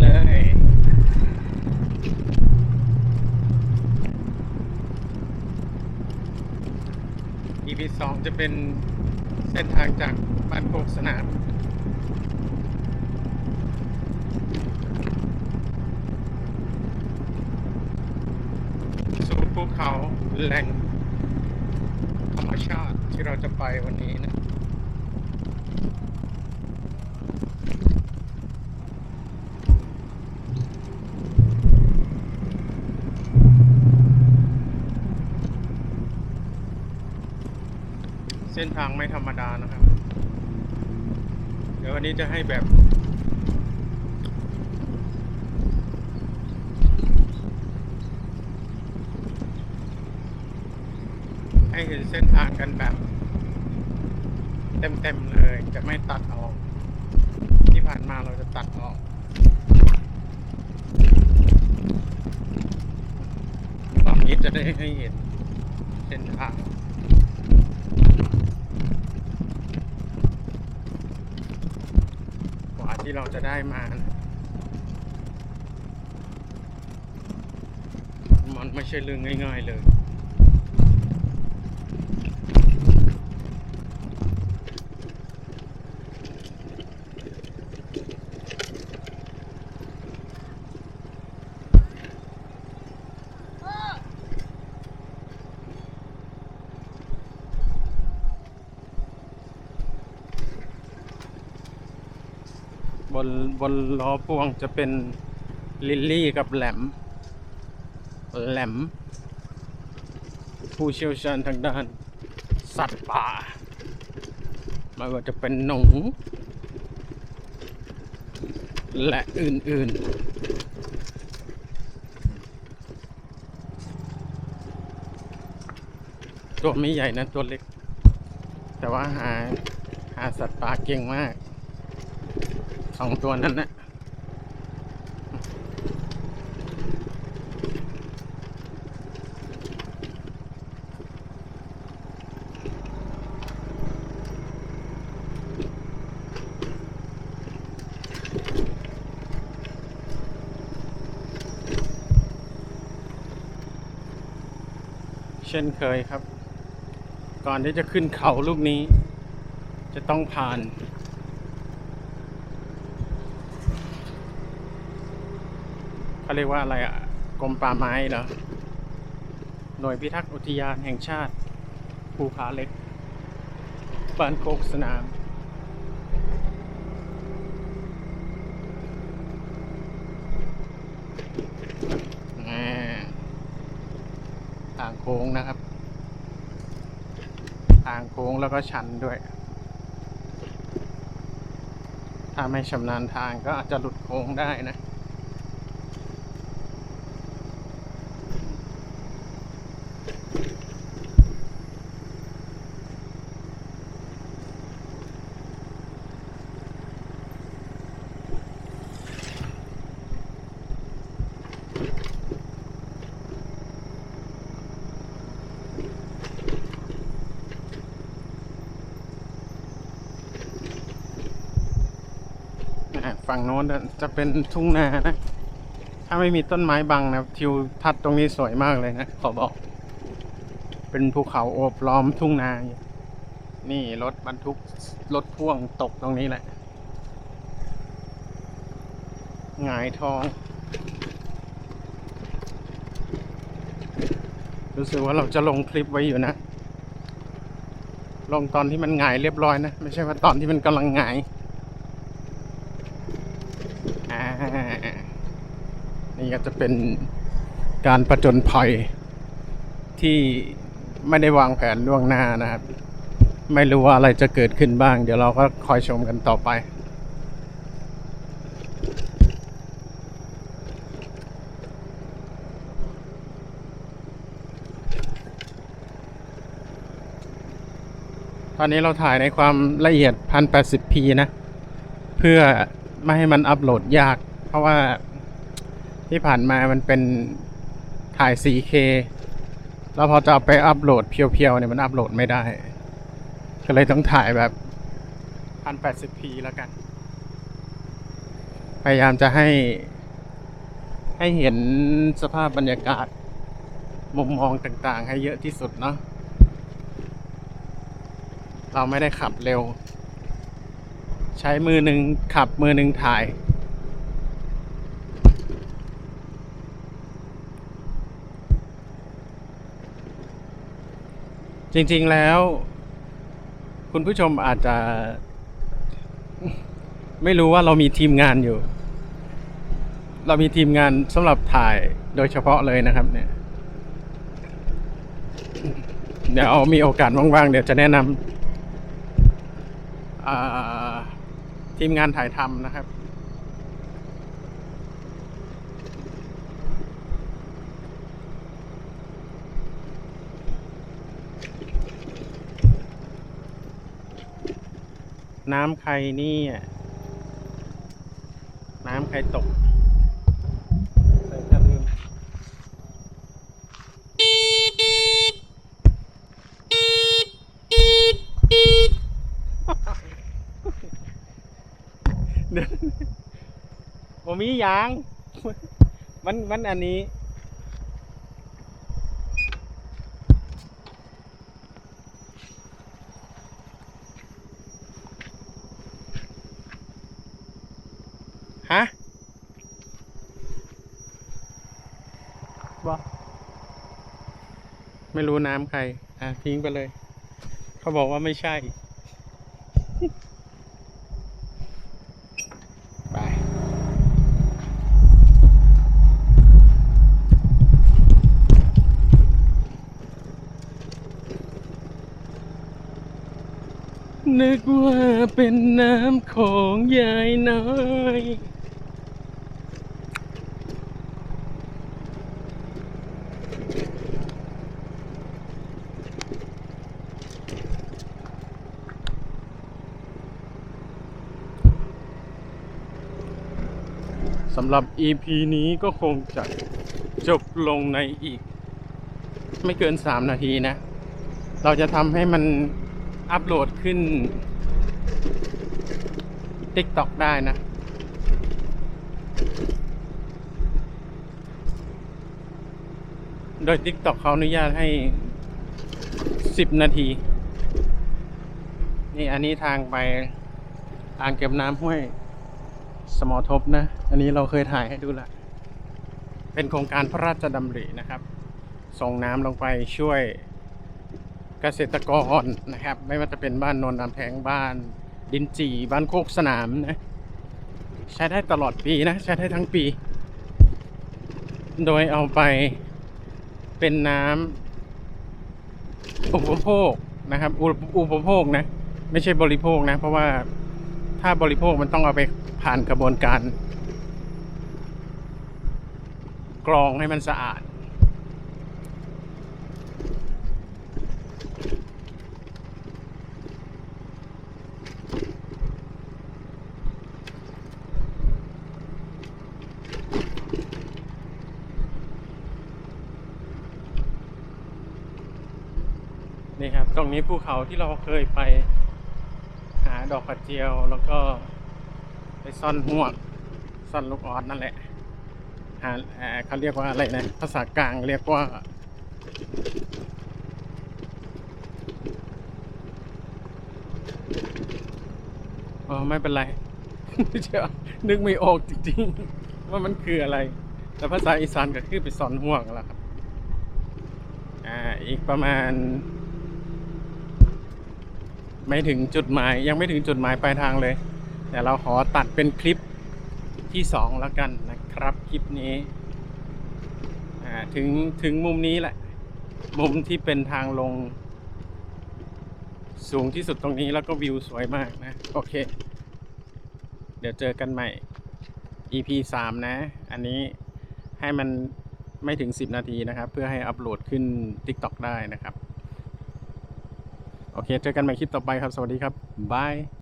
เลย EP สองจะเป็นเส้นทางจากบ้านโคกสนามสู่ภูเขาแหล่งธรรมชาติที่เราจะไปวันนี้นะ ส้นทางไม่ธรรมดานะครับ เดี๋ยววันนี้จะให้แบบ ให้เห็นเส้นทางกันแบบ เต็มๆเลยจะไม่ตัดออก ที่ผ่านมาเราจะตัดออกความนี้จะได้ให้เห็นเส้นทาง กว่า ที่เราจะได้มามันไม่ใช่เรื่องง่าย ๆเลย นบนล้อพ่วงจะเป็นลิลลี่กับแหลม แหลม ผู้เชี่ยวชาญทางด้าน สัตว์ป่าไม่ว่าจะเป็นหนูและอื่นๆ ตัวไม่ใหญ่นะตัวเล็ก แต่ว่าหาหาสัตว์ป่าเก่งมาก สองตัวนั้นนะเช่นเคยครับ ก่อนที่จะขึ้นเขาลูกนี้ จะต้องผ่าน เขาเรียกว่าอะไรอะกรมป่าไม้เหรอหน่วยพิทักษ์อุทยานแห่งชาติภูผาเล็กบ้านโคกสนามทางโค้งนะครับ ทางโค้งแล้วก็ชันด้วย ถ้าไม่ชำนาญทางก็อาจจะหลุดโค้งได้นะ ฝั่งโน้นจะเป็นทุ่งนานะ ถ้าไม่มีต้นไม้บังนะทิวทัศน์ตรงนี้สวยมากเลยนะ ขอบอก เป็นภูเขาโอบล้อมทุ่งนา นี่รถบรรทุกรถพ่วงตกตรงนี้แหละหงายท้อง รู้สึกว่าเราจะลงคลิปไว้อยู่นะ ลงตอนที่มันหงายเรียบร้อยนะ ไม่ใช่ว่าตอนที่มันกำลังหงาย อ่า นี่ก็จะเป็นการประจนภัยที่ไม่ได้วางแผนล่วงหน้านะครับ ไม่รู้ว่าอะไรจะเกิดขึ้นบ้าง เดี๋ยวเราก็คอยชมกันต่อไป ตอนนี้เราถ่ายในความละเอียด 1080p นะ เพื่อไม่ให้มันอัปโหลดยาก เพราะว่าที่ผ่านมามันเป็นถ่าย 4K แล้วพอจะเอาไปอัปโหลดเพียวๆเนี่ยมันอัปโหลดไม่ได้ ก็เลยต้องถ่ายแบบ 1080p แล้วกัน พยายามจะให้ ให้เห็นสภาพบรรยากาศ มุมมองต่างๆ ให้เยอะที่สุดเนาะเราไม่ได้ขับเร็ว ใช้มือหนึ่งขับมือหนึ่งถ่าย จริง ๆแล้ว คุณผู้ชมอาจจะ ไม่รู้ว่าเรามีทีมงานอยู่ เรามีทีมงานสำหรับถ่ายโดยเฉพาะเลยนะครับ เนี่ย เดี๋ยวมีโอกาสว่างๆเดี๋ยวจะแนะนำทีมงานถ่ายทำนะครับ น้ำใครนี่อะน้ำใครตกใส่กันลืมเดี๋ยวผมมียาง มัน มันอันนี้ ฮะ บอไม่รู้น้ำใคร อะ ทิ้งไปเลย เขาบอกว่าไม่ใช่ ไป นึกว่าเป็นน้ำของยายน้อย สำหรับ EP นี้ก็คงจะจบลงในอีก ไม่เกิน 3 นาทีนะ เราจะทำให้มันอัปโหลดขึ้น TikTok ได้นะ โดย TikTok เขาอนุญาตให้ 10 นาที นี่อันนี้ทางไปอ่างเก็บน้ำห้วยสมอทบนะ อันนี้เราเคยถ่ายให้ดูละ เป็นโครงการพระราชดำรินะครับ ส่งน้ำลงไปช่วยเกษตรกรนะครับ ไม่ว่าจะเป็นบ้านนนน้ำแพงบ้าน ดินจีบ้านโคกสนามนะ ใช้ได้ตลอดปีนะ ใช้ได้ทั้งปี โดยเอาไปเป็นน้ำอุปโภคนะครับ อุปโภคนะ ไม่ใช่บริโภคนะ เพราะว่าถ้าบริโภคมันต้องเอาไปผ่านกระบวนการ กรองให้มันสะอาด นี่ครับ ตรงนี้ภูเขาที่เราเคยไปหาดอกกระเจียวแล้วก็ไปซ่อนหัวกซ่อนลูกออดนั่นแหละ เอ่อเขาเรียกว่าอะไรนะภาษากลางเรียกว่าอ๋อไม่เป็นไรเชื่อนึกไม่ออกจริงๆ ว่ามันคืออะไร แต่ภาษาอีสานก็คือไปซ่อนห่วงแล้วครับ อ่าอีกประมาณ ไม่ถึงจุดหมายยังไม่ถึงจุดหมายปลายทางเลย แต่เราขอตัดเป็นคลิปที่สองแล้วกันนะครับ คลิปนี้ถึงถึงมุมนี้แหละ มุมที่เป็นทางลง สูงที่สุดตรงนี้แล้วก็วิวสวยมากนะ โอเค เดี๋ยวเจอกันใหม่ EP 3 นะ อันนี้ให้มันไม่ถึง 10 นาทีนะครับ เพื่อให้อัปโหลดขึ้น TikTok ได้นะครับ โอเค เจอกันใหม่คลิปต่อไปครับ สวัสดีครับ บาย